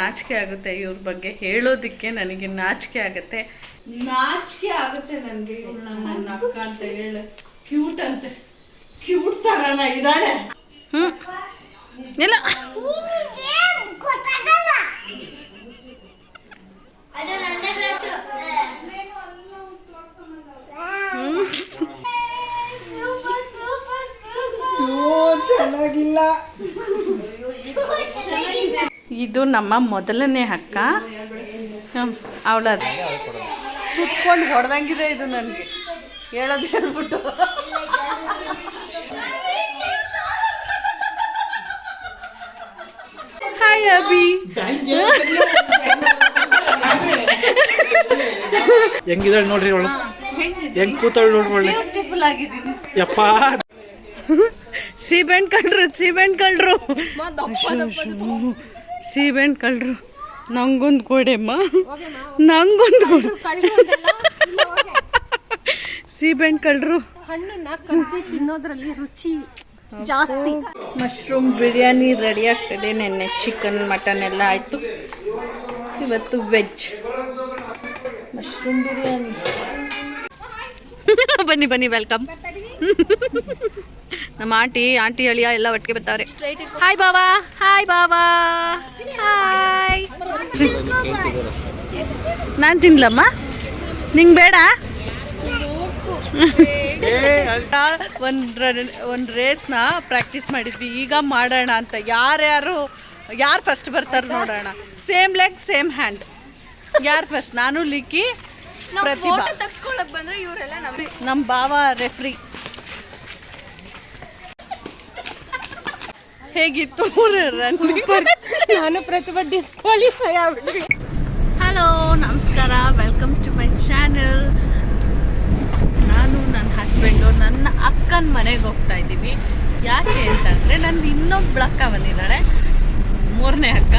ನಾಚಿಕೆ ಆಗುತ್ತೆ ಇವ್ರ ಬಗ್ಗೆ ಹೇಳೋದಕ್ಕೆ ನನಗೆ ನಾಚಿಕೆ ಆಗುತ್ತೆ. ನಾಚಿಕೆ ಆಗುತ್ತೆ ನನಗೆ ನನ್ನ ಅಕ್ಕ ಅಂತ ಹೇಳ ಕ್ಯೂಟ್ ಅಂತೆ. ಕ್ಯೂಟ್ ತರನ ಇದ್ದಾಳೆ. ಹ್ಞೂ ಇಲ್ಲ ಚೆನ್ನಾಗಿಲ್ಲ. ಇದು ನಮ್ಮ ಮೊದಲನೇ ಅಕ್ಕ ಅವಳ ಕುತ್ಕೊಂಡು ಹೊಡೆದಂಗಿದೆ ಇದು ನನಗೆ. ಹೇಳೋದು ಹೇಳ್ಬಿಟ್ಟು. ಹಾಯ್ ಅಭಿ ಹೆಂಗಿದಾಳೆ ನೋಡ್ರಿ ಅವಳು? ಹೆಂಗ್ ಕೂತಾಳು ನೋಡ್ರಿ ಒಳ್ಳೆ ಬ್ಯೂಟಿಫುಲ್ ಆಗಿದ್ದೀನಿ. ಯಪ್ಪ. ಸೀಬೆಹಣ್ಣು ಕಳ್ರು ಸೀಬೆಹಣ್ಣು ಕಳ್ರು ಸೀಬೆಹಣ್ಣು ಕಳ್ರು ನಂಗೊಂದು ಕೊಡೆಮ್ಮ. ನಂಗೊಂದು ಕೊಡು. ಸೀಬೆಹಣ್ಣು ಹಣ್ಣನ್ನ ಕದ್ದು ತಿನ್ನೋದ್ರಲ್ಲಿ ರುಚಿ ಜಾಸ್ತಿ. ಮಶ್ರೂಮ್ ಬಿರಿಯಾನಿ ರೆಡಿ ಆಗ್ತದೆ ನೆನ್ನೆ. ಚಿಕನ್ ಮಟನ್ ಎಲ್ಲ ಆಯಿತು. ಇವತ್ತು ವೆಜ್. ಮಶ್ರೂಮ್ ಬಿರಿಯಾನಿ. ಬನ್ನಿ ಬನ್ನಿ ವೆಲ್ಕಮ್. ನಮ್ಮ ಆಂಟಿ ಆಂಟಿ ಅಳಿಯ ಎಲ್ಲ ಒಟ್ಟಿಗೆ ಬರ್ತಾವ್ರೆ ಹಾಯ್ ಬಾವಾ ಹಾಯ್ ಬಾವಾ. ಹಾಯ್ ನಾನು ತಿನ್ಲಮ್ಮ? ನಿಂಗೆ ಬೇಡ? ಒಂದು ಒಂದು ರೇಸ್ನ ಪ್ರಾಕ್ಟೀಸ್ ಮಾಡಿದ್ವಿ. ಈಗ ಮಾಡೋಣ ಅಂತ. ಯಾರ್ಯಾರು ಯಾರು ಫಸ್ಟ್ ಬರ್ತಾರೆ ನೋಡೋಣ. ಸೇಮ್ ಲೆಗ್ ಸೇಮ್ ಹ್ಯಾಂಡ್ ಯಾರು ಫಸ್ಟ್ ನಾನು ಲಿಕ್ಕಿ ಪ್ರತಿಭಾ. ನಮ್ಮ ಬಾವ ರೆಫ್ರಿ ಹೇಗಿತ್ತು ಸೂಪರ್ ನಾನು ಪ್ರತಿಭಾ ಡಿಸ್ಕ್ವಾಲಿಫೈ ಆಗ್ಬಿಟ್ಟು. ಹಲೋ ನಮಸ್ಕಾರ. ವೆಲ್ಕಮ್ ಟು ಮೈ ಚಾನೆಲ್ ನಾನು ನನ್ನ ಹಸ್ಬೆಂಡು ನನ್ನ ಅಕ್ಕನ ಮನೆಗೆ ಹೋಗ್ತಾ ಇದ್ದೀವಿ. ಯಾಕೆ ಅಂತಂದರೆ ನನ್ನ ಇನ್ನೊಬ್ಬಳು ಅಕ್ಕ ಬಂದಿದ್ದಾಳೆ ಮೂರನೇ ಅಕ್ಕ.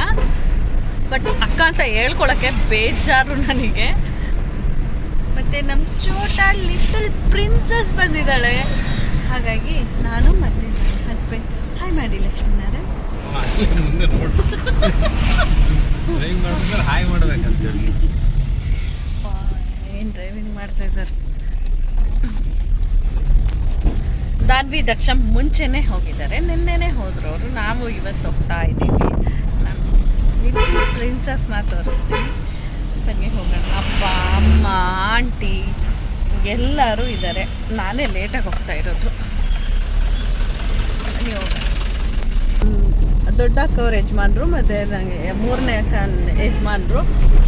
ಬಟ್ ಅಕ್ಕ ಅಂತ ಹೇಳ್ಕೊಳಕ್ಕೆ ಬೇಜಾರು ನನಗೆ. ಮತ್ತು ನಮ್ಮ ಚೋಟ ಲಿಟಲ್ ಪ್ರಿನ್ಸಸ್ ಬಂದಿದ್ದಾಳೆ. ಹಾಗಾಗಿ ನಾನು ಮತ್ತು ಹಾಯ್ ಮಾಡಿ ಲಕ್ಷ್ಮೀನಾರಾಯಣ್ ಮುಂದೆ ನೋಡು ಡ್ರೈವ್ ಮಾಡ್ಬೇಕಾದ್ರೆ ಹಾಯ್ ಮಾಡ್ಬೇಕಂತೇಳಿ ಏನು ಡ್ರೈವಿಂಗ್ ಮಾಡ್ತಾ ಇದ್ದಾರೆ. ದಾನ್ವಿ ದಕ್ಷ ಮುಂಚೆನೆ ಹೋಗಿದ್ದಾರೆ. ನಿನ್ನೆನೆ ಹೋದ್ರು ಅವರು. ನಾವು ಇವತ್ತು ಹೋಗ್ತಾ ಇದ್ದೀವಿ. ಪ್ರಿನ್ಸಸ್ನ ಪ್ರಿನ್ಸಸ್ನ ತೋರಿಸ್ತೀನಿ. ಬನ್ನಿ ಹೋಗೋಣ. ಅಪ್ಪ, ಅಮ್ಮ, ಆಂಟಿ ಎಲ್ಲರೂ ಇದ್ದಾರೆ. ನಾನೇ ಲೇಟಾಗಿ ಹೋಗ್ತಾ ಇರೋದು. ದೊಡ್ಡ ಅಕ್ಕವ್ರ ಯಜಮಾನ್ರು ಮತ್ತು ನನಗೆ ಮೂರನೇ ಅಕ್ಕ ಯಜಮಾನ್ರು.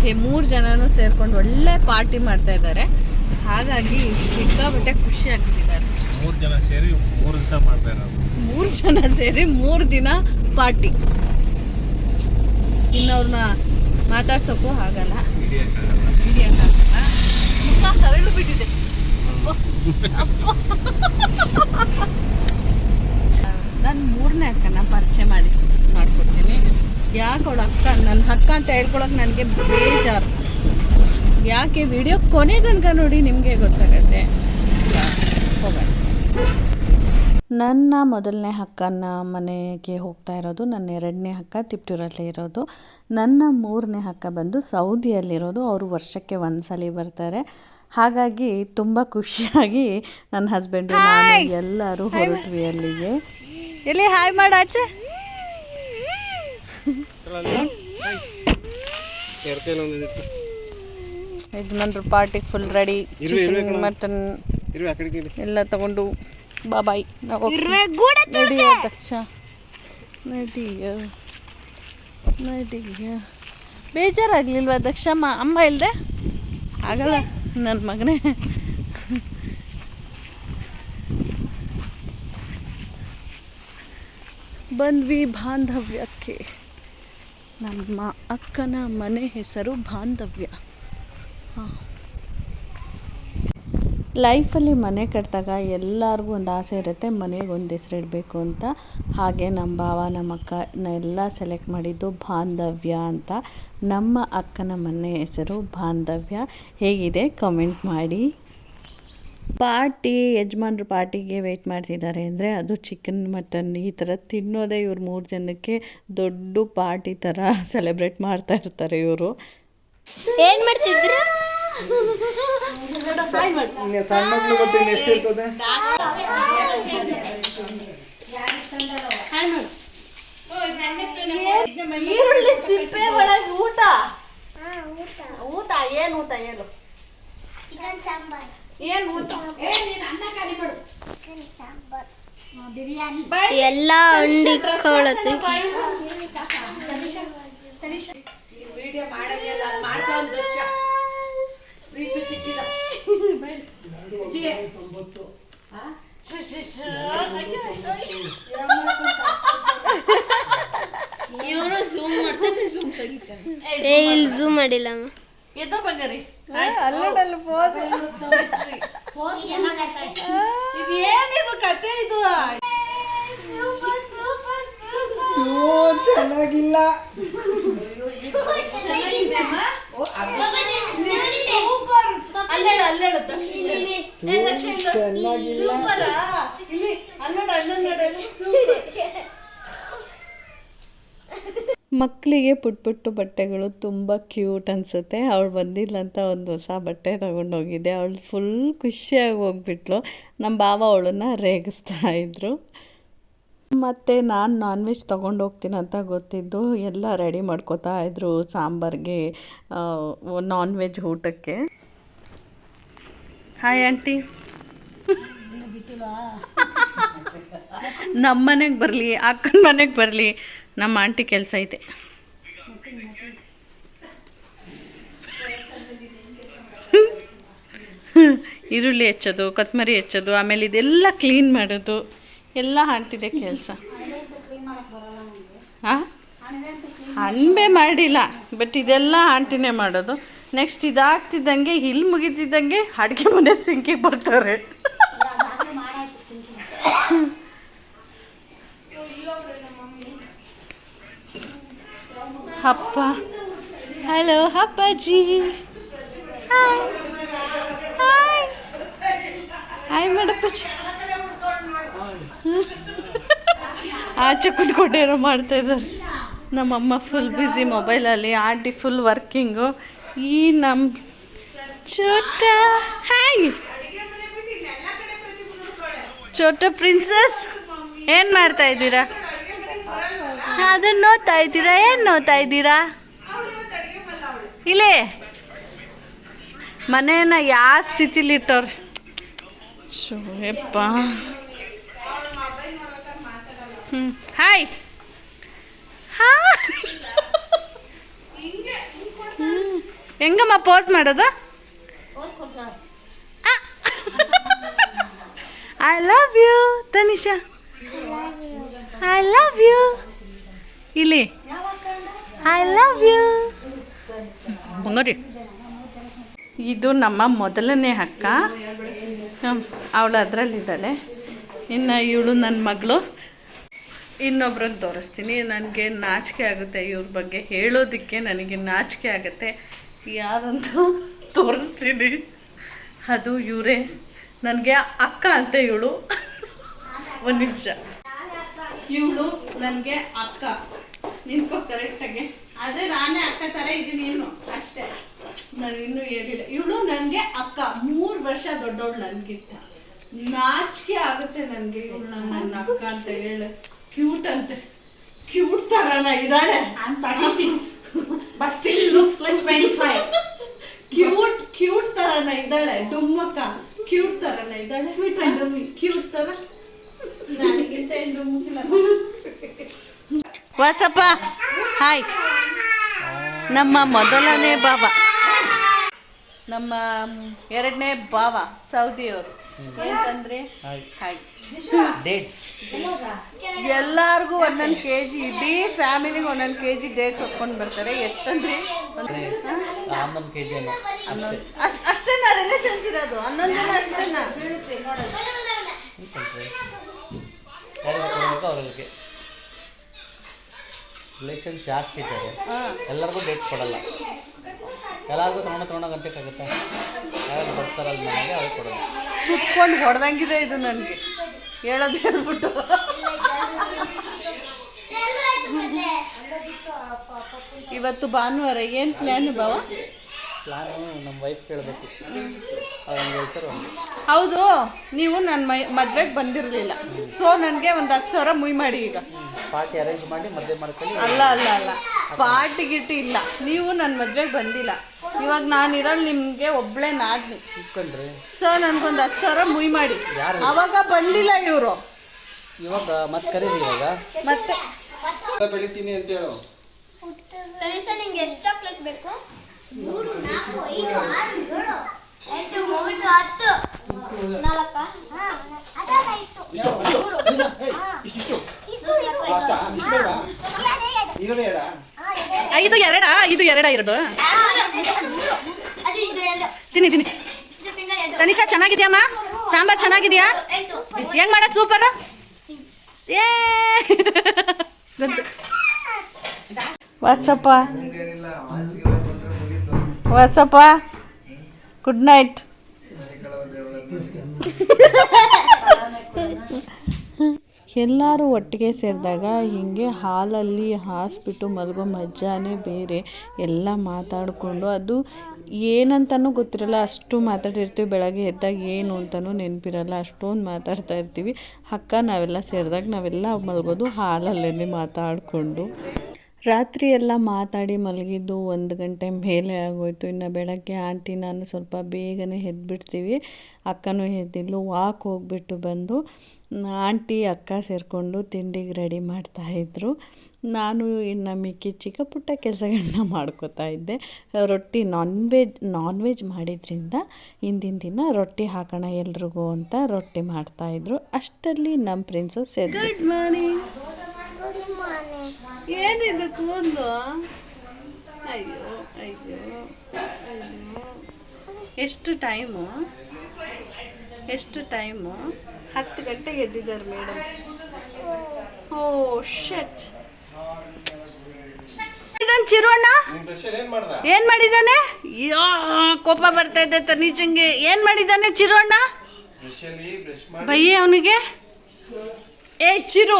ಈ ಮೂರು ಜನನೂ ಸೇರ್ಕೊಂಡು ಒಳ್ಳೆ ಪಾರ್ಟಿ ಮಾಡ್ತಾ ಇದ್ದಾರೆ. ಹಾಗಾಗಿ ಸಿಕ್ಕಾಬಟ್ಟೆ ಖುಷಿ ಆಗ್ತಿದ್ದಾರೆ. ಮೂರು ಜನ ಸೇರಿ ಮೂರು ದಿವಸ ಮಾಡ್ತಾ ಇರೋದು. ಮೂರು ಜನ ಸೇರಿ ಮೂರು ದಿನ ಪಾರ್ಟಿ. ಇನ್ನವ್ರನ್ನ ಮಾತಾಡ್ಸೋಕ್ಕೂ ಆಗಲ್ಲ. ಹಿಡಿಯಕ್ಕಾಗಲ್ಲ ಮುಖ ಹರಳು ಬಿಟ್ಟಿದೆ. ನಾನು ಮೂರನೇ ಅಕ್ಕನ ಪರಿಚಯ ಮಾಡಿ ಮಾಡ್ಕೊಡ್ತೀನಿ ಯಾಕೆ ಅವಳು ಅಕ್ಕ ನನ್ನ ಅಕ್ಕ ಅಂತ ಹೇಳ್ಕೊಳಕ್ಕೆ ನನಗೆ ಬೇಜಾರು. ಯಾಕೆ ವಿಡಿಯೋ ಕೊನೆ ತನಕ ನೋಡಿ ನಿಮಗೆ ಗೊತ್ತಾಗತ್ತೆ. ಹೋಗೋಣ. ನನ್ನ ಮೊದಲನೇ ಅಕ್ಕನ ಮನೆಗೆ ಹೋಗ್ತಾ ಇರೋದು ನನ್ನ ಎರಡನೇ ಅಕ್ಕ ತಿಪ್ಟೂರಲ್ಲಿ ಇರೋದು. ನನ್ನ ಮೂರನೇ ಅಕ್ಕ ಬಂದು ಸೌದಿಯಲ್ಲಿರೋದು. ಅವರು ವರ್ಷಕ್ಕೆ ಒಂದು ಸಲ ಬರ್ತಾರೆ. ಹಾಗಾಗಿ ತುಂಬ ಖುಷಿಯಾಗಿ ನನ್ನ ಹಸ್ಬೆಂಡು ನಾನು ಎಲ್ಲರೂ ಹೊರಟ್ವಿ ಅಲ್ಲಿಗೆ. ಎಲ್ಲಿ ಹಾಯ್ ಮಾಡ ಯಜಮಾನ್ರು party full ready chicken mutton. ಎಲ್ಲ ತಗೊಂಡು. ಬಾಬಾಯ್ ನಾವು ನಡಿಯ ದಕ್ಷ ನಡಿಯ ನಡಿಯ ಬೇಜಾರಾಗ್ಲಿಲ್ವಾ ದಕ್ಷ ಅಮ್ಮ ಅಮ್ಮ ಇಲ್ಲದೆ ಆಗಲ್ಲ ನನ್ನ ಮಗನೇ. ಬಂದ್ವಿ ಬಾಂಧವ್ಯಕ್ಕೆ. ನಮ್ಮ ಅಕ್ಕನ ಮನೆ ಹೆಸರು ಬಾಂಧವ್ಯ. ಲೈಫಲ್ಲಿ ಮನೆ ಕಟ್ಟಿದಾಗ ಎಲ್ಲರಿಗೂ ಒಂದು ಆಸೆ ಇರುತ್ತೆ, ಮನೆಗೆ ಒಂದು ಹೆಸರು ಇಡಬೇಕು ಅಂತ. ಹಾಗೆ ನಮ್ಮ ಭಾವ ನಮ್ಮ ಅಕ್ಕ ಎಲ್ಲ ಸೆಲೆಕ್ಟ್ ಮಾಡಿದ್ದು ಬಾಂಧವ್ಯ ಅಂತ. ನಮ್ಮ ಅಕ್ಕನ ಮನೆ ಹೆಸರು ಬಾಂಧವ್ಯ. ಹೇಗಿದೆ? ಕಮೆಂಟ್ ಮಾಡಿ. ಪಾರ್ಟಿ ಯಜಮಾನ್ರು ಪಾರ್ಟಿಗೆ ವೆಯ್ಟ್ ಮಾಡ್ತಿದ್ದಾರೆ ಅಂದರೆ ಅದು ಚಿಕನ್ ಮಟನ್ ಈ ಥರ ತಿನ್ನೋದೇ ಇವ್ರು ಮೂರು ಜನಕ್ಕೆ ದೊಡ್ಡ ಪಾರ್ಟಿ ಥರ ಸೆಲೆಬ್ರೇಟ್ ಮಾಡ್ತಾ ಇರ್ತಾರೆ ಇವರು. ಏನು ಮಾಡ್ತಿದ್ರು? ಈರುಳ್ಳಿ ಸಿಪ್ಪೆ ಒಳಗೆ ಊಟ? ಊಟ. ಏನು ಊಟ ಹೇಳು. ಚಿಕನ್ ಸಾಂಬಾರ್. ಎಲ್ಲ ಅಂಡಿಕೊಳ್ಳುತ್ತೆ ಏ ಇಲ್ಲಿ ಝೂಮ್ ಮಾಡಿಲ್ಲ ಅಮ್ಮ. ಎದ್ದೋ ಬಂಗಾರಿ. ಇದು? ಏನಿದು ಕತೆ ಇದು? ಚೆನ್ನಾಗಿಲ್ಲ. ಅಲ್ಲೇಳು ಅಲ್ಲೇಳು ದಕ್ಷಿಣ ಚೆನ್ನಾಗಿಲ್ಲ. ಇಲ್ಲಿ ಅಲ್ಲೋಡು ಅಣ್ಣನ ಮಕ್ಕಳಿಗೆ ಪುಟ್ಟ ಪುಟ್ಟು ಬಟ್ಟೆಗಳು ತುಂಬ ಕ್ಯೂಟ್ ಅನಿಸುತ್ತೆ. ಅವಳು ಬಂದಿಲ್ಲ ಅಂತ ಒಂದು ಹೊಸ ಬಟ್ಟೆ ತಗೊಂಡೋಗಿದ್ದೆ. ಅವಳು ಫುಲ್ ಖುಷಿಯಾಗಿ ಹೋಗ್ಬಿಟ್ಲು. ನಮ್ಮ ಬಾವ ಅವಳನ್ನ ರೇಗಿಸ್ತಾ ಇದ್ರು. ಮತ್ತು ನಾನು ನಾನ್ ವೆಜ್ ತೊಗೊಂಡು ಹೋಗ್ತೀನಿ ಅಂತ ಗೊತ್ತಿದ್ದು ಎಲ್ಲ ರೆಡಿ ಮಾಡ್ಕೋತಾ ಇದ್ರು ಸಾಂಬಾರಿಗೆ ನಾನ್ ವೆಜ್ ಊಟಕ್ಕೆ. ಹಾಯ್ ಆಂಟಿ ನಮ್ಮ ಮನೆಗೆ ಬರಲಿ ಅಕ್ಕನ ಮನೆಗೆ ಬರಲಿ. ನಮ್ಮ ಆಂಟಿ ಕೆಲಸ ಐತೆ. ಈರುಳ್ಳಿ ಹೆಚ್ಚೋದು ಕೊತ್ತಂಬರಿ ಹೆಚ್ಚೋದು, ಆಮೇಲೆ ಇದೆಲ್ಲ ಕ್ಲೀನ್ ಮಾಡೋದು, ಎಲ್ಲ ಆಂಟಿದೆ ಕೆಲಸ. ಹಾಂ ಮಾಡಿಲ್ಲ ಬಟ್ ಇದೆಲ್ಲ ಆಂಟಿನೇ ಮಾಡೋದು. ನೆಕ್ಸ್ಟ್ ಇದಾಗ್ತಿದ್ದಂಗೆ ಇಲ್ಲಿ ಮುಗಿತಿದ್ದಂಗೆ ಅಡುಗೆ ಮನೆ ಸಿಂಕಿಗೆ ಬರ್ತಾರೆ. ಅಪ್ಪ ಹಲೋ ಅಪ್ಪಾಜಿ ಹಾಯ್ ಹಾಯ್ ಹಾಯ್ ಮಾಡಪ್ಪಾಜಿ. ಆಚೆ ಕೂತ್ಕೊಂಡೇನೋ ಮಾಡ್ತಾ ಇದ್ದಾರೆ. ನಮ್ಮಮ್ಮ ಫುಲ್ ಬ್ಯುಸಿ ಮೊಬೈಲಲ್ಲಿ ಆಂಟಿ ಫುಲ್ ವರ್ಕಿಂಗು ಈ ನಮ್ಮ ಚೋಟ ಹಾಯ್ ಚೋಟ ಪ್ರಿನ್ಸಸ್ ಏನು ಮಾಡ್ತಾ ಇದ್ದೀರಾ? ಅದನ್ನ ನೋಡ್ತಾ ಇದ್ದೀರಾ? ಏನು ನೋಡ್ತಾ ಇದ್ದೀರಾ? ಇಲ್ಲೇ. ಮನೇನ ಯಾವ ಸ್ಥಿತಿಲಿ ಇಟ್ಟವ್ರಿ? ಶೋಯಪ್ಪ ಹ್ಞೂ ಹಾಯ್. ಹಾ. ಹೆಂಗಮ್ಮ ಪೋಸ್ ಮಾಡೋದು? I love you Tanisha. I love you I love you ನೋಡಿ ಇದು ನಮ್ಮ ಮೊದಲನೇ ಅಕ್ಕ. ಅವಳು ಅದರಲ್ಲಿದ್ದಾಳೆ. ಇನ್ನು ಇವಳು ನನ್ನ ಮಗಳು. ಇನ್ನೊಬ್ರನ್ನ ತೋರಿಸ್ತೀನಿ. ನನಗೆ ನಾಚಿಕೆ ಆಗುತ್ತೆ ಇವ್ರ ಬಗ್ಗೆ. ಹೇಳೋದಕ್ಕೆ ನನಗೆ ನಾಚಿಕೆ ಆಗುತ್ತೆ. ಯಾರಂತ ತೋರಿಸ್ತೀನಿ. ಅದು ಇವರೇ. ನನಗೆ ಅಕ್ಕ ಅಂತ ಇವಳು. ಒಂದು ನಿಮಿಷ. ಇವಳು ನನಗೆ ಅಕ್ಕ. ನಿನ್ಕೋ ಕರೆಕ್ಟಾಗಿ ಆದರೆ ನಾನೇ ಅಕ್ಕ ಥರ ಇದ್ದೀನಿ ಏನು ಅಷ್ಟೇ. ನಾನು ಇನ್ನೂ ಹೇಳಿಲ್ಲ. ಇವಳು ನನಗೆ ಅಕ್ಕ ಮೂರು ವರ್ಷ ದೊಡ್ಡವಳು ನನಗಿಂತ. ನಾಚಿಕೆ ಆಗುತ್ತೆ ನನಗೆ ಇವಳು ನನ್ನ ಅಕ್ಕ ಅಂತ ಹೇಳ. ಕ್ಯೂಟ್ ಅಂತೆ. ಕ್ಯೂಟ್ ತರನ ಇದ್ದಾಳೆ. But still looks like twenty five cute cute ತರನ ಇದ್ದಾಳೆ ಡುಮ್ಮಕ್ಕ. ಕ್ಯೂಟ್ ತರನ ಇದ್ದಾಳೆ. ಕ್ಯೂಟ್ ತರ. ನನಗಿಂತ ಏನು ಮುಗಿಲ್ಲ. ವಾಸಪ್ಪ ಹಾಯ್. ನಮ್ಮ ಮೊದಲನೇ ಬಾವ ನಮ್ಮ ಎರಡನೇ ಬಾವ ಸೌದಿಯವರು. ಏನಂತಂದ್ರೆ ಹಾಯ್. ಡೇಟ್ಸ್ ಎಲ್ಲಾರ್ಗೂ ಒಂದೊಂದು ಕೆ ಜಿ ಇಡೀ ಫ್ಯಾಮಿಲಿಗೆ ಒಂದೊಂದು ಕೆ ಜಿ ಡೇಟ್ಸ್ ಹೊತ್ಕೊಂಡು ಬರ್ತಾರೆ. ಎಷ್ಟಂದ್ರೆ? ಅಷ್ಟೇನಾ ರಿಲೇಷನ್ಸ್ ಇರೋದು? ಹನ್ನೊಂದು ಜನ ಅಷ್ಟೇನಾ? ರಿಲೇಷನ್ಸ್ ಜಾಸ್ತಿ ಇದ್ದಾರೆ. ಎಲ್ಲರಿಗೂ ಡೇಟ್ಸ್ ಕೊಡಲ್ಲ. ಎಲ್ಲರಿಗೂ ತೊಗೊಂಡು ತೊಗೊಂಡೋಗಿ ಹಂಚಕ್ಕಾಗುತ್ತೆ ಯಾರು ಬರ್ತಾರಲ್ಲ ಮನೆಗೆ ಅವ್ರಿಗೆ ಕೊಡಲ್ಲ ಸುತ್ಕೊಂಡು ಹೊಡೆದಂಗಿದೆ ಇದು ನನಗೆ. ಹೇಳೋದು ಹೇಳ್ಬಿಟ್ಟು. ಇವತ್ತು ಭಾನುವಾರ ಏನು ಪ್ಲ್ಯಾನ್ ಬಾವ ಪ್ಲಾನು ನಮ್ಮ ವೈಫ್ ಕೇಳಬೇಕು. ಹೌದು ನೀವು ನನ್ನ ಮೈ ಮದ್ವೆಗೆ ಬಂದಿರಲಿಲ್ಲ. ಸೊ ನನಗೆ ಒಂದು ಹತ್ತು ಸಾವಿರ ಮುಯ್ ಮಾಡಿ ಈಗ. ಪಾರ್ಟಿ ಅರೇಂಜ್ ಮಾಡಿ ಮದುವೆ ಮಾಡ್ಕೊಳ್ಳಿ. ಅಲ್ಲ ಅಲ್ಲ ಅಲ್ಲ. ಪಾರ್ಟಿ ಗಿಟ್ಟಿ ಇಲ್ಲ. ನೀವು ನನ್ನ ಮದ್ವೆಗೆ ಬಂದಿಲ್ಲ. ಇವಾಗ ನಾನು ಇರೋಲ್ಲ ನಿಮಗೆ ಒಬ್ಳೆ ನಾದ್ನಿ. ಇಟ್ಕೊಂಡ್ರಿ ಸೊ ನನಗೊಂದು ಹತ್ತು ಸಾವಿರ ಮುಯ್ ಮಾಡಿ. ಅವಾಗ ಬಂದಿಲ್ಲ ಇವರು. ಇವಾಗ ಮತ್ತೆ ಕರೀರಿ ಇವಾಗ? ಮತ್ತೆ ಬೆಳಿತೀನಿ ಅಂತ ಹೇಳು. ಕನಿಷ್ಠ ನಿಂಗೆ ಎಷ್ಟು ಚಾಕ್ಲೇಟ್ ಬೇಕು? ಇದು ಎರಡ ಇದು ಎರಡ ಎರಡು. ತಿನ್ನಿ ತಿನ್ನಿ. ತನಿಷಾ ಚೆನ್ನಾಗಿದ್ಯಾಮ್ಮ ಸಾಂಬಾರ್ ಚೆನ್ನಾಗಿದ್ಯಾ? ಹೆಂಗ್ ಮಾಡೋದು ಸೂಪರ್? ಏ. ವಾಟ್ಸಪ್ಪ. ವಾಟ್ಸಪ್ಪ ಗುಡ್ ನೈಟ್ ಎಲ್ಲರೂ ಒಟ್ಟಿಗೆ ಸೇರಿದಾಗ ಹಿಂಗೆ ಹಾಲಲ್ಲಿ ಹಾಸ್ಬಿಟ್ಟು ಮಲಗೋ ಮಜ್ಜಾನೇ ಬೇರೆ. ಎಲ್ಲ ಮಾತಾಡಿಕೊಂಡು ಅದು ಏನಂತನೂ ಗೊತ್ತಿರಲ್ಲ, ಅಷ್ಟು ಮಾತಾಡಿರ್ತೀವಿ, ಬೆಳಗ್ಗೆ ಎದ್ದಾಗ ಏನು ಅಂತಲೂ ನೆನಪಿರಲ್ಲ, ಅಷ್ಟೊಂದು ಮಾತಾಡ್ತಾ ಇರ್ತೀವಿ. ಅಕ್ಕ, ನಾವೆಲ್ಲ ಸೇರಿದಾಗ ನಾವೆಲ್ಲ ಮಲಗೋದು ಹಾಲಲ್ಲೇ ಮಾತಾಡಿಕೊಂಡು. ರಾತ್ರಿ ಎಲ್ಲ ಮಾತಾಡಿ ಮಲಗಿದ್ದು ಒಂದು ಗಂಟೆ ಮೇಲೆ ಆಗೋಯ್ತು. ಇನ್ನು ಬೆಳಗ್ಗೆ ಆಂಟಿ ನಾನು ಸ್ವಲ್ಪ ಬೇಗನೆ ಎದ್ಬಿಡ್ತೀವಿ. ಅಕ್ಕನೂ ಎದ್ದಿದ್ಲು ವಾಕ್ ಹೋಗ್ಬಿಟ್ಟು ಬಂದು ಆಂಟಿ ಅಕ್ಕ ಸೇರಿಕೊಂಡು ತಿಂಡಿಗೆ ರೆಡಿ ಮಾಡ್ತಾಯಿದ್ರು ನಾನು ಇನ್ನು ಮಿಕ್ಕಿ ಚಿಕ್ಕ ಪುಟ್ಟ ಕೆಲಸಗಳನ್ನ ಮಾಡ್ಕೋತಾ ಇದ್ದೆ. ರೊಟ್ಟಿ ನಾನ್ ವೆಜ್ ನಾನ್ ವೆಜ್ ಮಾಡಿದ್ರಿಂದ ಹಿಂದಿನ ದಿನ ರೊಟ್ಟಿ ಹಾಕೋಣ ಎಲ್ರಿಗೂ ಅಂತ ರೊಟ್ಟಿ ಮಾಡ್ತಾಯಿದ್ರು ಅಷ್ಟರಲ್ಲಿ ನಮ್ಮ ಪ್ರಿನ್ಸಸ್ ಎದ್ದು ಗುಡ್ ಮಾರ್ನಿಂಗ್ ಏನಿದು ಕೂದಲು? ಅಯ್ಯೋ ಅಯ್ಯೋ ಅಯ್ಯೋ. ಎಷ್ಟು ಟೈಮು ಎಷ್ಟು ಟೈಮು ಹತ್ತು ಗಂಟೆಗೆ ಎದ್ದಿದ್ದಾರೆ ಮೇಡಮ್ ಓ ಶಟ್ ಚಿರೋಣ? ಚಿರೋಣ್ಣ ಏನ್ ಮಾಡ್ದ ಏನ್ ಮಾಡಿದಾನೆ ಯಾ ಕೋಪ ಬರ್ತಾ ಇದೆ ತನೀಚಂಗೆ ಏನ್ ಮಾಡಿದಾನೆ ಚಿರೋಣ್ಣ ಬಯ್ಯ ಅವನಿಗೆ? ಏ ಚಿರು.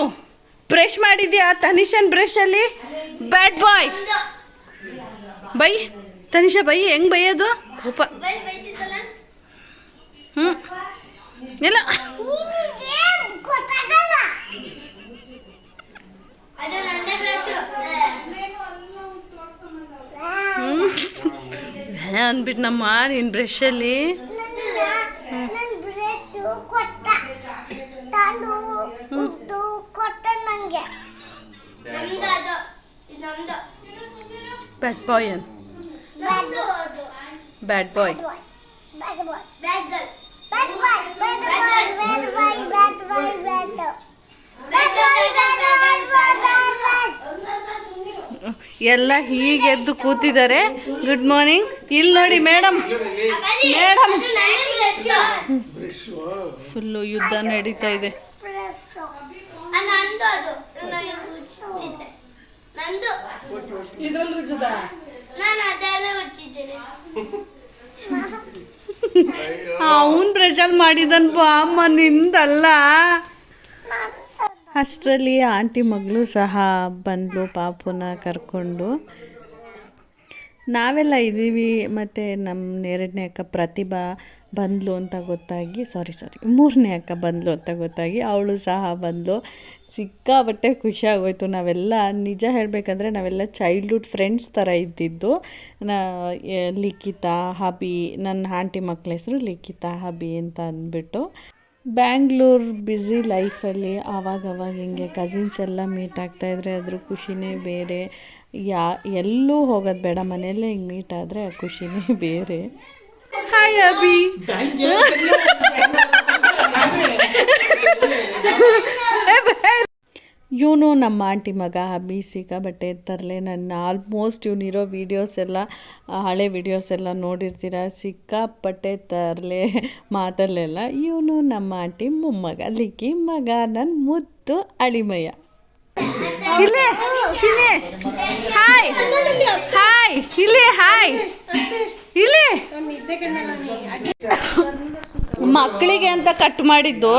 ಬ್ರಷ್ ಮಾಡಿದ್ಯಾ ತನಿಷನ್ ಬ್ರಷಲ್ಲಿ bad boy bye, Tanisha bye, ಹೆಂಗೆ ಬೈಯೋದು? ಉಪ ಹ್ಞೂ ಇಲ್ಲ. ಅಂದ್ಬಿಟ್ಟು ನಮ್ಮ ನಿನ್ನ ಬ್ರಷಲ್ಲಿ ಬ್ಯಾಡ್ ಬಾಯ್ ಅನ್ ಬ್ಯಾಡ್ ಬಾಯ್ ಎಲ್ಲ ಹೀಗೆದ್ದು ಕೂತಿದ್ದಾರೆ. ಗುಡ್ ಮಾರ್ನಿಂಗ್ ಇಲ್ಲಿ ನೋಡಿ ಮೇಡಮ್ ಮೇಡಮ್ ಫುಲ್ಲು ಯುದ್ಧ ನಡೀತಾ ಇದೆ. ಅವನ್ ಬ್ರೆಜಲ್ ಮಾಡಿದನ್ ಅಮ್ಮ ನಿಂದಲ್ಲ. ಅಷ್ಟರಲ್ಲಿ ಆಂಟಿ ಮಗಳು ಸಹ ಬಂದ್ಲು ಪಾಪುನ ಕರ್ಕೊಂಡು. ನಾವೆಲ್ಲ ಇದ್ದೀವಿ ಮತ್ತು ನಮ್ಮ ಎರಡನೇ ಅಕ್ಕ ಪ್ರತಿಭಾ ಬಂದ್ಲು ಅಂತ ಗೊತ್ತಾಗಿ ಸಾರಿ ಸಾರಿ ಮೂರನೇ ಅಕ್ಕ ಬಂದಳು ಅಂತ ಗೊತ್ತಾಗಿ ಅವಳು ಸಹ ಬಂದಳು ಸಿಕ್ಕಾಬಟ್ಟೆ ಖುಷಿಯಾಗೋಯ್ತು. ನಾವೆಲ್ಲ ನಿಜ ಹೇಳಬೇಕಂದ್ರೆ ನಾವೆಲ್ಲ ಚೈಲ್ಡ್ಹುಡ್ ಫ್ರೆಂಡ್ಸ್ ಥರ ಇದ್ದಿದ್ದು. ನಾ ಲಿಖಿತ, ಹಬಿ ನನ್ನ ಆಂಟಿ ಮಕ್ಕಳ ಹೆಸರು ಲಿಖಿತಾ, ಹಬಿ ಅಂತ ಅಂದ್ಬಿಟ್ಟು. ಬ್ಯಾಂಗ್ಳೂರ್ ಬ್ಯುಸಿ ಲೈಫಲ್ಲಿ ಆವಾಗ ಅವಾಗ ಹಿಂಗೆ ಕಸಿನ್ಸ್ ಎಲ್ಲ ಮೀಟ್ ಆಗ್ತಾಯಿದ್ರೆ ಅದ್ರ ಖುಷಿನೇ ಬೇರೆ. ಯಾ, ಎಲ್ಲೂ ಹೋಗೋದು ಬೇಡ, ಮನೆಯಲ್ಲೇ ಹಿಂಗೆ ಮೀಟ್ ಆದರೆ ಆ ಖುಷಿನೇ ಬೇರೆ. ಹಾಯ್ ಅಬಿ ಇವನು ನಮ್ಮ ಆಂಟಿ ಮಗ ಅಬ್ಬಿ ಸಿಕ್ಕಾಬಟ್ಟೆ ತರಲೆ ನನ್ನ ಆಲ್ಮೋಸ್ಟ್ ಇವನಿರೋ ವೀಡಿಯೋಸ್ ಎಲ್ಲ ಹಳೆ ವೀಡಿಯೋಸ್ ಎಲ್ಲ ನೋಡಿರ್ತೀರ? ಸಿಕ್ಕಾಪಟ್ಟೆ ತರಲೆ ಮಾತಲ್ಲೆಲ್ಲ ಇವನು ನಮ್ಮ ಆಂಟಿ ಮೊಮ್ಮಗ, ಲಿಕ್ಕಿ ಮಗ ನನ್ನ ಮುದ್ದು ಅಳಿಮಯ್ಯ. ಇಲ್ಲೇ ಚಿನ್ನೆ. ಹಾಯ್. ಹಾಯ್. ಇಲ್ಲಿ ಹಾಯ್. ಇಲ್ಲೇ. ಮಕ್ಕಳಿಗೆ ಅಂತ ಕಟ್ ಮಾಡಿದ್ದು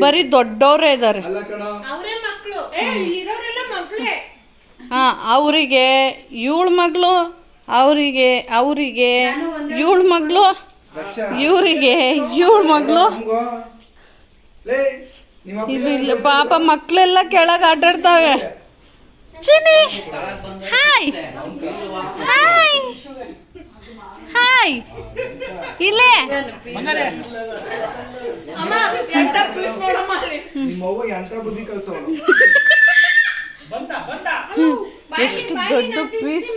ಬರೀ ದೊಡ್ಡವರೇ ಇದ್ದಾರೆ. ಅಲ್ಲ ಅವರೇ ಮಕ್ಕಳು ಏ ಇಲ್ಲಿರೋರೆಲ್ಲ ಮಕ್ಕಳೇ ಹಾ ಅವರಿಗೆ ಏಳು ಮಗಳು ಅವರಿಗೆ ಅವರಿಗೆ ಏಳು ಮಗಳು ಇವರಿಗೆ ಏಳು ಮಗಳು. ಇದು ಇಲ್ಲ ಪಾಪ ಮಕ್ಕಳೆಲ್ಲ ಕೆಳಗೆ ಆಟಾಡ್ತಾವೆ. ಚಿನಿ ಹಾಯ್. ಹಾಯ್. ಹಾಯ್. ಇಲ್ಲೇ. ಅವ್ವ ಎಂತ ಬುದ್ಧಿ ಕಲ್ಸೋಳು ಎಷ್ಟು ದೊಡ್ಡ ಪೀಸ್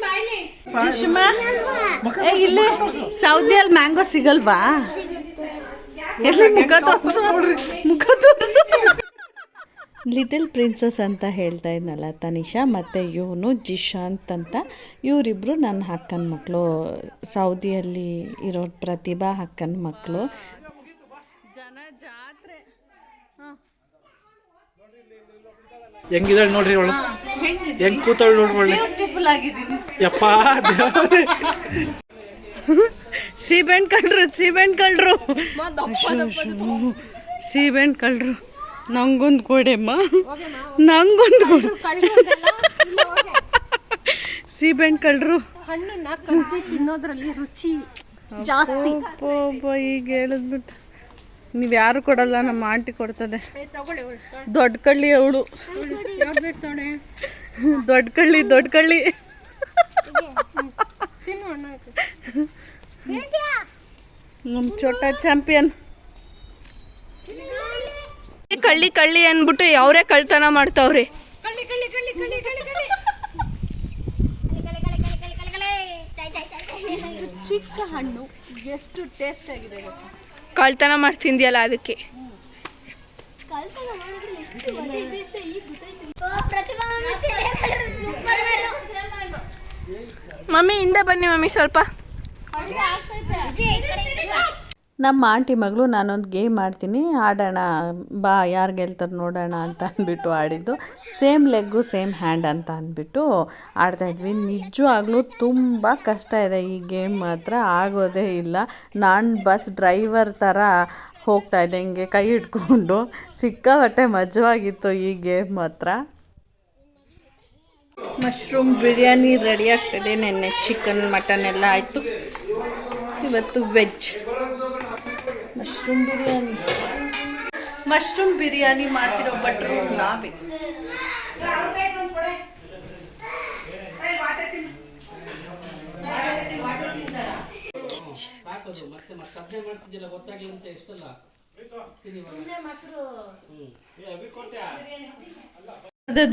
ಸುಷ್ಮಾ ಇಲ್ಲಿ ಸೌದಿಯಲ್ಲಿ ಮ್ಯಾಂಗೋ ಸಿಗಲ್ವಾ? ಎಲ್ಲಿ ಮುಖ ತೋರಿಸು? ಮುಖ ತೋರಿಸು? ಲಿಟಲ್ ಪ್ರಿನ್ಸಸ್ ಅಂತ ಹೇಳ್ತಾ ಇದ್ನಲ್ಲ ತನಿಷಾ ಮತ್ತು ಇವನು ಜಿಶಾಂತ್ ಅಂತ. ಇವರಿಬ್ಬರು ನನ್ನ ಅಕ್ಕನ ಮಕ್ಕಳು ಸೌದಿಯಲ್ಲಿ ಇರೋ ಪ್ರತಿಭಾ ಅಕ್ಕನ ಮಕ್ಕಳು ಜನ ಜಾತ್ರೆ ಹೆಂಗಿದಾಳೆ ನೋಡ್ರಿ ಅವಳು? ಹೆಂಗ್ ಕೂತಾಳು ನೋಡ್ರಿ ಒಳ್ಳೆ ಬ್ಯೂಟಿಫುಲ್ ಆಗಿದ್ದೀನಿ. ಯಪ್ಪ ದೇವ್ರೇ. ಕಳ್ರು ಸೀಬೆಹಣ್ಣು ಕಳ್ರು. ಸೀಬೆಹಣ್ಣು ಕಳ್ರು. ನಂಗೊಂದು ಕೊಡೆಮ್ಮ. ನಂಗೊಂದು ಸೀಬೆಹಣ್ಣು ಕಳ್ರು. ಹಣ್ಣನ್ನ ಕದ್ದಿ ತಿನ್ನೋದ್ರಲ್ಲಿ ರುಚಿ ಜಾಸ್ತಿ. ಈಗ ಹೇಳಿದ್ಬಿಟ್ಟು. ನೀವು ಯಾರು ಕೊಡಲ್ಲ ನಮ್ಮ ಆಂಟಿ ಕೊಡ್ತದೆ. ತಗೊಳ್ಳಿ ದೊಡ್ಡ ಕಳ್ಳಿ ಅವಳು. ದೊಡ್ಡ ಕಳ್ಳಿ ದೊಡ್ಡ ಕಳ್ಳಿ. ನಮ್ಮ ಚೋಟ ಚಾಂಪಿಯನ್ ಕಳ್ಳಿ ಕಳ್ಳಿ ಅಂದ್ಬಿಟ್ಟು ಅವರೇ ಕಳ್ತನ ಮಾಡ್ತಾವ್ರಿ. ಕಳ್ಳಿ ಕಳ್ಳಿ ಕಳ್ಳಿ ಕಳ್ಳಿ ಕಳ್ಳಿ ಕಳ್ಳಿ ಚಿಕ್ಕ ಹಣ್ಣು ಎಷ್ಟು ಟೇಸ್ಟ್ ಆಗಿದೆ ಗೊತ್ತಾ? ಕಳ್ತನ ಮಾಡಿ ತಿಂದಿಯಲ್ಲ ಅದಕ್ಕೆ. ಮಮ್ಮಿ ಹಿಂದೆ ಬನ್ನಿ ಮಮ್ಮಿ ಸ್ವಲ್ಪ. ನಮ್ಮ ಆಂಟಿ ಮಗಳು ನಾನೊಂದು ಗೇಮ್ ಆಡ್ತೀನಿ. ಆಡೋಣ, ಬಾ, ಯಾರು ಗೆಲ್ತಾರೆ ನೋಡೋಣ ಅಂತ ಅಂದ್ಬಿಟ್ಟು ಆಡಿದ್ದು. ಸೇಮ್ ಲೆಗ್ಗು, ಸೇಮ್ ಹ್ಯಾಂಡ್ ಅಂತ ಅಂದ್ಬಿಟ್ಟು ಆಡ್ತಾಯಿದ್ವಿ ನಿಜವಾಗ್ಲೂ ತುಂಬ ಕಷ್ಟ ಇದೆ ಈ ಗೇಮ್ ಮಾತ್ರ, ಆಗೋದೇ ಇಲ್ಲ. ನಾನು ಬಸ್ ಡ್ರೈವರ್ ಥರ ಹೋಗ್ತಾ ಇದ್ದೆ, ಹಿಂಗೆ ಕೈ ಇಟ್ಕೊಂಡು ಸಿಕ್ಕಾಪಟ್ಟೆ ಮಜವಾಗಿತ್ತು ಈ ಗೇಮ್ ಮಾತ್ರ. ಮಶ್ರೂಮ್ ಬಿರಿಯಾನಿ ರೆಡಿ ಆಗ್ತದೆ. ನೆನ್ನೆ ಚಿಕನ್, ಮಟನ್ ಎಲ್ಲ ಆಯಿತು. ಇವತ್ತು veg. Mushroom biryani. Mushroom biryani ಮಾಡ್ತಿರೋ ಭಟ್ರು ನಾವೇ.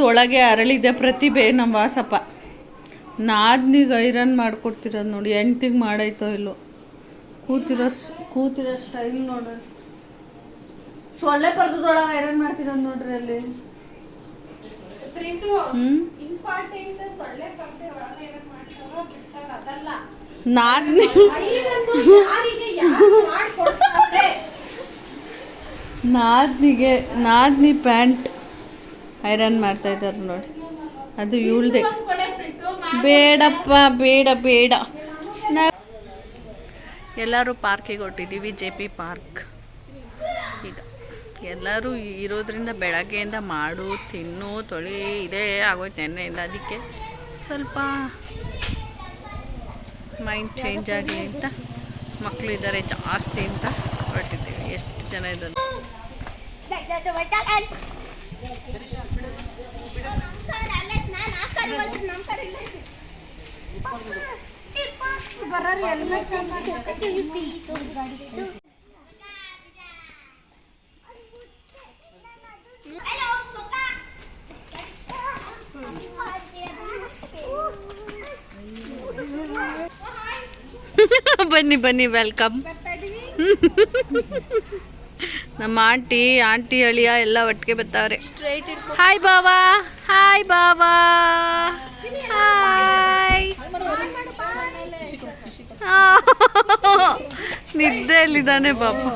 ಒಳಗೆ ಅರಳಿದೆ ಪ್ರತಿಭೆ ನಮ್ಮ ವಾಸಪ್ಪ. ನಾದ್ನಿಗೆ ಐರನ್ ಮಾಡ್ಕೊಡ್ತಿರೋದು ನೋಡಿ, ಎಂಟಿಗೆ ಮಾಡೈತೋ ಇಲ್ಲೋ. ಕೂತಿರೋ ಕೂತಿರೋ ಸ್ಟೈಲ್ ನೋಡ್ರಿ. ಸೊಳ್ಳೆ ಪರ್ದದೊಳಗೆ ಐರನ್ ಮಾಡ್ತಿರೋದು ನೋಡ್ರಿ ಅಲ್ಲಿ. ಮಾಡ್ತಾರೋ ನಾದ್ನಿಗೆ ನಾದ್ನಿ ಪ್ಯಾಂಟ್ ಐರನ್ ಮಾಡ್ತಾ ಇದ್ದಾರೆ ನೋಡಿ ಅದು ಇವಳ್ದೆ. ಬೇಡಪ್ಪ ಬೇಡ ಬೇಡ. ಎಲ್ಲರೂ ಪಾರ್ಕಿಗೆ ಹೊಟ್ಟಿದ್ದೀವಿ ಜೆ ಪಿ ಪಾರ್ಕ್. ಈಗ ಎಲ್ಲರೂ ಇರೋದ್ರಿಂದ ಬೆಳಗ್ಗೆಯಿಂದ ಮಾಡು, ತಿನ್ನು, ತೊಳಿ, ಇದೇ ಆಗೋಯ್ತು ನೆನ್ನೆಯಿಂದ. ಅದಕ್ಕೆ ಸ್ವಲ್ಪ ಮೈಂಡ್ ಚೇಂಜ್ ಆಗಲಿ ಅಂತ ಮಕ್ಕಳು ಇದ್ದಾರೆ ಜಾಸ್ತಿ ಅಂತ ಹೊರಟಿದ್ದೀವಿ. ಎಷ್ಟು ಜನ ಇದ್ದಾರೆ? ಬನ್ನಿ ಬನ್ನಿ ವೆಲ್ಕಮ್ ನಮ್ಮ ಆಂಟಿ ಆಂಟಿ ಅಳಿಯ ಎಲ್ಲ ಒಟ್ಟಿಗೆ ಬರ್ತಾವ್ರೆ. ಹಾಯ್ ಬಾವಾ ಹಾಯ್ ಬಾವಾ ಹಾಯ್ ನಿದ್ದೆಯಲ್ಲಿದ್ದಾನೆ ಬಾಬು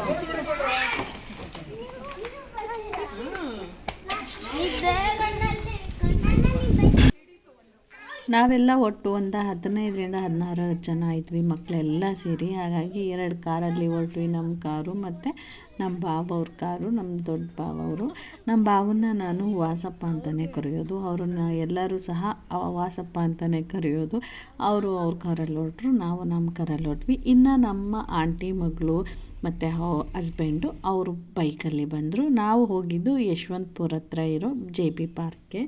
ನಾವೆಲ್ಲ ಒಟ್ಟು ಒಂದು ಹದಿನೈದರಿಂದ ಹದಿನಾರು ಜನ ಇದ್ವಿ ಮಕ್ಕಳೆಲ್ಲ ಸೇರಿ. ಹಾಗಾಗಿ ಎರಡು ಕಾರಲ್ಲಿ ಹೊರಟ್ವಿ, ನಮ್ಮ ಕಾರು ಮತ್ತು ನಮ್ಮ ಬಾಬವ್ರ ಕಾರು, ನಮ್ಮ ದೊಡ್ಡ ಬಾವವರು ನಮ್ಮ ಬಾವನ್ನ ನಾನು ವಾಸಪ್ಪ ಅಂತಲೇ ಕರೆಯೋದು, ಅವ್ರನ್ನ ಎಲ್ಲರೂ ಸಹ ವಾಸಪ್ಪ ಅಂತಲೇ ಕರೆಯೋದು. ಅವರು ಅವ್ರ ಕಾರಲ್ಲಿ ಹೊರಟ್ರು, ನಾವು ನಮ್ಮ ಕಾರಲ್ಲಿ ಹೊರಟ್ವಿ. ಇನ್ನು ನಮ್ಮ ಆಂಟಿ ಮಗಳು ಮತ್ತು ಹಸ್ಬೆಂಡು ಅವರು ಬೈಕಲ್ಲಿ ಬಂದರು. ನಾವು ಹೋಗಿದ್ದು ಯಶವಂತಪುರ ಹತ್ರ ಇರೋ ಜೆ ಪಿ ಪಾರ್ಕ್ಗೆ.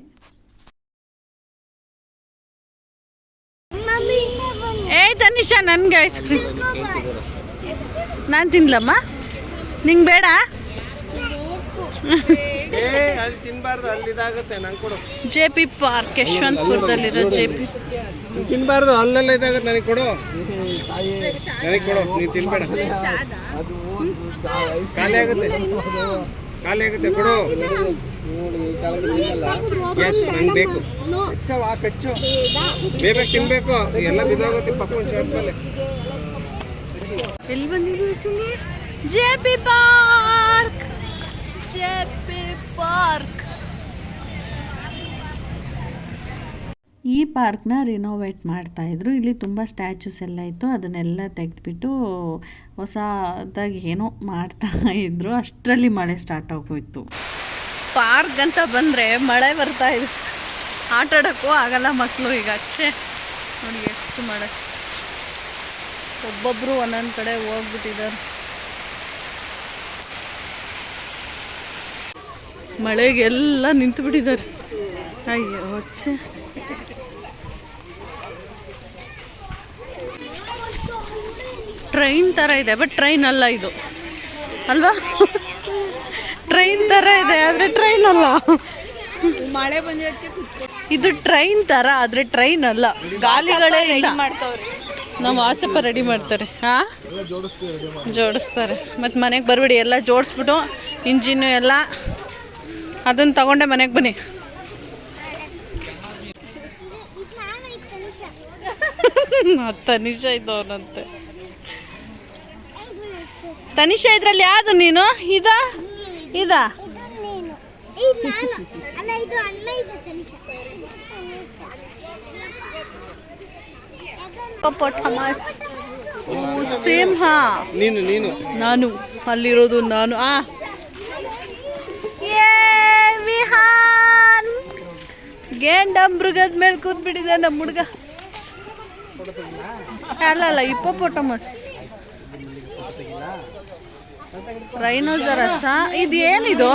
ತನಿಷಾ ನನಗೆ ಐಸ್ ಕ್ರೀಮ್ ನಾನು ತಿನ್ಲಮ್ಮ? ನಿಂಗೆ ಬೇಡ? ಅಲ್ಲಿ ತಿನ್ಬಾರ್ದು ಅಲ್ಲಿ ಇದಾಗುತ್ತೆ ನಂಗೆ ಕೊಡು. ಜೆ ಪಿ ಪಾರ್ಕ್ ಯಶವಂತಪುರದಲ್ಲಿರೋ ಜೆ ಪಿ. ತಿನ್ಬಾರ್ದು ಅಲ್ಲೆಲ್ಲ ಇದಾಗುತ್ತೆ ನನಗೆ ಕೊಡು. ನನಗೆ ಕೊಡು ನೀನು ತಿನ್ಬೇಡ. ಖಾಲಿ ಆಗುತ್ತೆ. ಖಾಲಿ ಆಗುತ್ತೆ, ಕೊಡು. ಎಸ್ ನಂಗೆ ಬೇಕು ಬೇಬೇಕು ತಿನ್ಬೇಕು. ಎಲ್ಲ ಬಿದ್ದೋಗುತ್ತೆ ಪಕ್ಕ ಶಾರ್ಟ್ ಮೇಲೆ. ಎಲ್ಲಿ ಬಂದಿದ್ದು J P park. J P park. ಈ ಪಾರ್ಕ್ನ ರಿನೋವೇಟ್ ಮಾಡ್ತಾಯಿದ್ರು ಇಲ್ಲಿ ತುಂಬ ಸ್ಟ್ಯಾಚ್ಯೂಸ್ ಎಲ್ಲ ಇತ್ತು. ಅದನ್ನೆಲ್ಲ ತೆಗೆದ್ಬಿಟ್ಟು ಹೊಸದಾಗಿ ಏನೋ ಮಾಡ್ತಾ ಇದ್ರು. ಅಷ್ಟರಲ್ಲಿ ಮಳೆ ಸ್ಟಾರ್ಟ್ ಆಗೋಯ್ತು. ಪಾರ್ಕ್ ಅಂತ ಬಂದರೆ ಮಳೆ ಬರ್ತಾ ಇದೆ. ಆಟ ಆಡೋಕ್ಕೂ ಆಗಲ್ಲ ಮಕ್ಕಳು ಈಗ. ಅಚ್ಚೆ ನೋಡಿ ಎಷ್ಟು ಮಳೆ. ಒಬ್ಬೊಬ್ಬರು ಒಂದೊಂದು ಕಡೆ ಹೋಗ್ಬಿಟ್ಟಿದ್ದಾರೆ. ಮಳೆಗೆಲ್ಲ ನಿಂತು ಬಿಟ್ಟಿದ್ದಾರೆ ಅಯ್ಯೋ, ಛೆ. ಟ್ರೈನ್ ಥರ ಇದೆ ಬಟ್ ಟ್ರೈನ್ ಅಲ್ಲ ಇದು. ಅಲ್ವಾ? ಟ್ರೈನ್ ಥರ ಇದೆ ಆದರೆ ಟ್ರೈನ್ ಅಲ್ಲ. ಮಳೆ ಬಂದಿದ್ದಕ್ಕೆ ಇದು ಟ್ರೈನ್ ಥರ ಆದರೆ ಟ್ರೈನ್ ಅಲ್ಲ. ಗಾಲಿಗಳೇ ಇಲ್ಲ. ಮಾಡ್ತಾವ್ರಿ. ನಾವು ಆಸಪ್ಪ ರೆಡಿ ಮಾಡ್ತಾರೆ. ಹಾ? ಜೋಡಿಸ್ತಾರೆ. ಮತ್ತು ಮನೆಗೆ ಬರಬೇಡಿ ಎಲ್ಲ ಜೋಡಿಸ್ಬಿಟ್ಟು ಇಂಜಿನ್ನು ಎಲ್ಲ ಅದನ್ನು ತಗೊಂಡೆ ಮನೆಗೆ ಬನ್ನಿ. ಹತ್ತು ತನಿಷ ಇದ್ದವನಂತೆ. ತನಿಷ ಇದ್ರಲ್ಲಿ ಯಾವ್ದು ನೀನು? ಇದ? ಇದ? ತನಿಷ ಸೇಮ್ ಹಾ. ನೀನು ನೀನು. ನಾನು ಅಲ್ಲಿರೋದು ನಾನು ಆ. ವಿಹಾನ್. ಗೇಂಡ ಮೃಗದ ಮೇಲೆ ಕೂತ್ಬಿಟ್ಟಿದೆ ನಮ್ಮ ಹುಡುಗ. ಅಲ್ಲ ಅಲ್ಲ ಇಪ್ಪೊಪೊಟಮಸ್ ರೈನೋಸರಸ ಇದು ಏನಿದು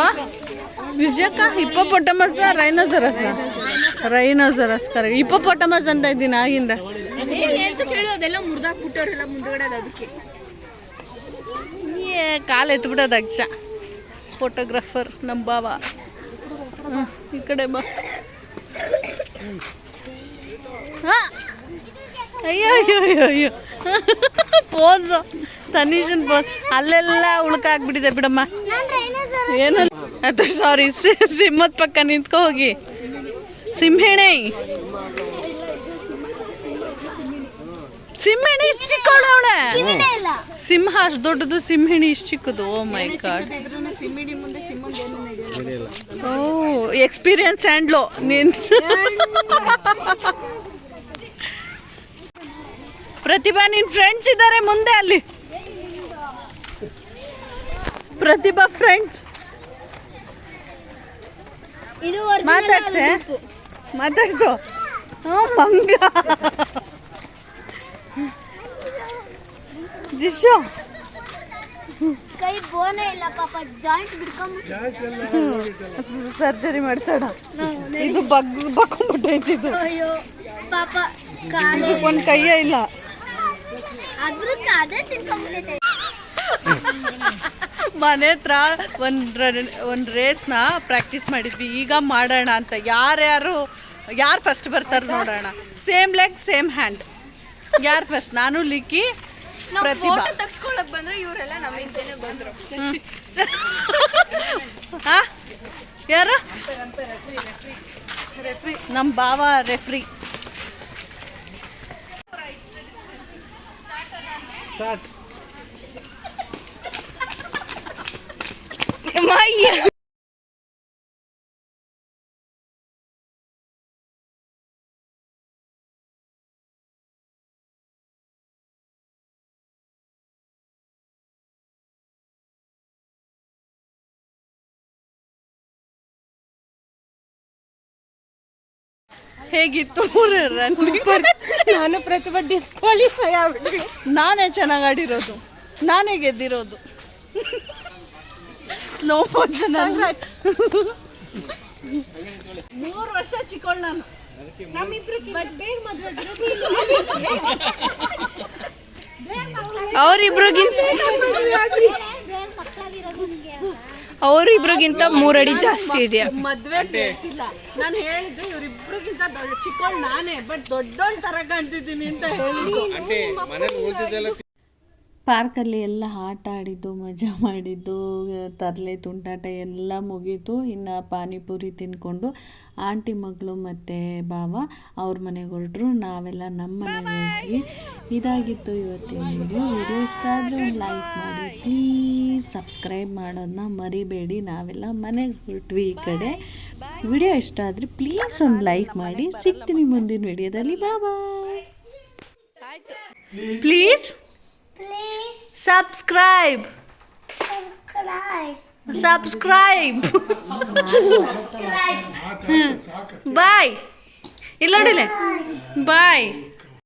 ವಿಜಯಕ್ಕ ಹಿಪ್ಪೊಪೊಟಮಸ್ ರೈನೋಸರಸ ರೈನೋಸರಸ್ ಕರೆ ಹಿಪ್ಪೊಪೊಟಮಸ್ ಅಂತ ಇದ್ದೀನಿ ಆಗಿಂದ. ಏ ಕಾಲು ಎತ್ಬಿಡೋದು ಅಕ್ಷ ಫೋಟೋಗ್ರಾಫರ್ ನಮ್ಮ ಬಾವ ಈ ಕಡೆ ಬಾ. ಹಾ. ಅಯ್ಯೋ ಅಯ್ಯೋ ಅಯ್ಯೋ ಅಯ್ಯೋ. ಪೋಸು ತನೀಶನ್ ಪೋಸ್ ಅಲ್ಲೆಲ್ಲ ಉಳ್ಕಾಗ್ಬಿಟ್ಟಿದೆ ಬಿಡಮ್ಮ. ಏನಲ್ಲ. ಅದು ಸಾರಿ ಸಿಂಹದ ಪಕ್ಕ ನಿಂತ್ಕೊ ಹೋಗಿ. ಸಿಂಹಣೆ. ಸಿಂಹಿಣಿ ಇಷ್ಟು ಚಿಕ್ಕವಳವಳೆ ಸಿಂಹ ಅಷ್ಟು ದೊಡ್ಡದು ಸಿಂಹಿಣಿ ಇಷ್ಟು ಚಿಕ್ಕದು. ಓ ಮೈ ಗಾಡ್ ಓ ಎಕ್ಸ್ಪೀರಿಯನ್ಸ್ ಹ್ಯಾಂಡ್ಲೋ ನೀನ್ ಪ್ರತಿಭಾ ನಿನ್ ಫ್ರೆಂಡ್ಸ್ ಇದ್ದಾರೆ ಮುಂದೆ ಅಲ್ಲಿ. ಪ್ರತಿಭಾ ಫ್ರೆಂಡ್ಸ್ ಇದು ಮಾತಾಡ್ಸೆ? ಮಾತಾಡ್ಸು? ಹ್ಞೂ ಮಂಗ ಜಿಶೋ. ಕೈ ಬೋನೇ ಇಲ್ಲ ಪಾಪ ಜಾಯಿಂಟ್ ಬಿಡ್ಕೊಂಡ್ಬಿಟ್ಟು ಸರ್ಜರಿ ಮಾಡ್ಸೋಣ. ಇದು ಬಗ್ ಬಕ್ಕೊಂಬಿಟ್ಟೈತಿ ಇದು ಅಯ್ಯೋ ಪಾಪ ಕಾಲೇ ಒಂದು ಕೈಯೇ ಇಲ್ಲ. ಅದ್ರ ಅದೇ ತಿನ್ಕೊಂಡ್ಬಿಟ್ಟೈತೆ ಮನೆ ಹತ್ರ ಒಂದು ಒಂದು ರೇಸ್ನ ಪ್ರಾಕ್ಟೀಸ್ ಮಾಡಿದ್ವಿ. ಈಗ ಮಾಡೋಣ ಅಂತ. ಯಾರ್ಯಾರು ಯಾರು ಫಸ್ಟ್ ಬರ್ತಾರೆ ನೋಡೋಣ. ಸೇಮ್ ಲೆಗ್ ಸೇಮ್ ಹ್ಯಾಂಡ್ ಯಾರು ಫಸ್ಟ್ ನಾನು ಲಿಕ್ಕಿ ಪ್ರತಿಭಾ. ತಗ್ಸ್ಕೊಳಕ್ ಬಂದ್ರೆ ಇವರೆಲ್ಲ ಬಂದರು. ಹಾಂ? ಯಾರು? ನಮ್ಮ ಬಾವ ರೆಫ್ರಿ Немає. ಹೇಗಿತ್ತು ಸೂಪರ್ ನಾನು ಪ್ರತಿಭಾ ಡಿಸ್ಕ್ವಾಲಿಫೈ ಆಗ್ಬಿಟ್ಟು ನಾನೇ ಚೆನ್ನಾಗಿ ಆಡಿರೋದು. ನಾನೇ ಗೆದ್ದಿರೋದು. ಸ್ಲೋ ಮೋಷನ್ ಮೂರು ವರ್ಷ ಚಿಕ್ಕವಳು ನಾನು. ಬೇಗ ಮದುವೆ ಅವರಿಬ್ರಿಗಿಂತ ಅವರಿಬ್ರಿಗಿಂತ ಮೂರಡಿ ಜಾಸ್ತಿ ಇದೆಯಾ? ಮದ್ವೆ ಇಲ್ಲ ನಾನು ಹೇಳಿದ್ದೆ ಇವ್ರಿಬ್ರಿಗಿಂತ ದೊಡ್ಡ ಚಿಕ್ಕವಳು ನಾನೇ ಬಟ್ ದೊಡ್ಡವಳ ತರ ಕಾಣ್ತಿದ್ದೀನಿ ಅಂತ ಹೇಳಿದ್ದು. ಪಾರ್ಕಲ್ಲಿ ಎಲ್ಲ ಆಟ ಆಡಿದ್ದು ಮಜಾ ಮಾಡಿದ್ದು ತರಲೆ ತುಂಟಾಟ ಎಲ್ಲ ಮುಗೀತು. ಇನ್ನು ಪಾನಿಪುರಿ ತಿಂದ್ಕೊಂಡು ಆಂಟಿ ಮಗಳು ಮತ್ತು ಬಾವ ಅವ್ರ ಮನೆಗೆ ಹೊರಟ್ರು. ನಾವೆಲ್ಲ ನಮ್ಮ ಮನೆಗೆ ಹೊರಟ್ವಿ ಇದಾಗಿತ್ತು ಇವತ್ತಿನ ವಿಡಿಯೋ ವಿಡಿಯೋ ಇಷ್ಟ ಆದರೆ ಒಂದು ಲೈಕ್ ಮಾಡಿ ಪ್ಲೀಸ್ ಸಬ್ಸ್ಕ್ರೈಬ್ ಮಾಡೋದನ್ನ ಮರಿಬೇಡಿ. ನಾವೆಲ್ಲ ಮನೆಗೆ ಹೊರಟ್ವಿ ಈ ಕಡೆ. ವಿಡಿಯೋ ಇಷ್ಟ ಆದರೆ ಪ್ಲೀಸ್ ಒಂದು ಲೈಕ್ ಮಾಡಿ. ಸಿಗ್ತೀನಿ ಮುಂದಿನ ವಿಡಿಯೋದಲ್ಲಿ ಬಾಬಾ please. Please. Subscribe subscribe subscribe bye ಇಲ್ಲ ನೋಡಿಲೆ ಬಾಯ್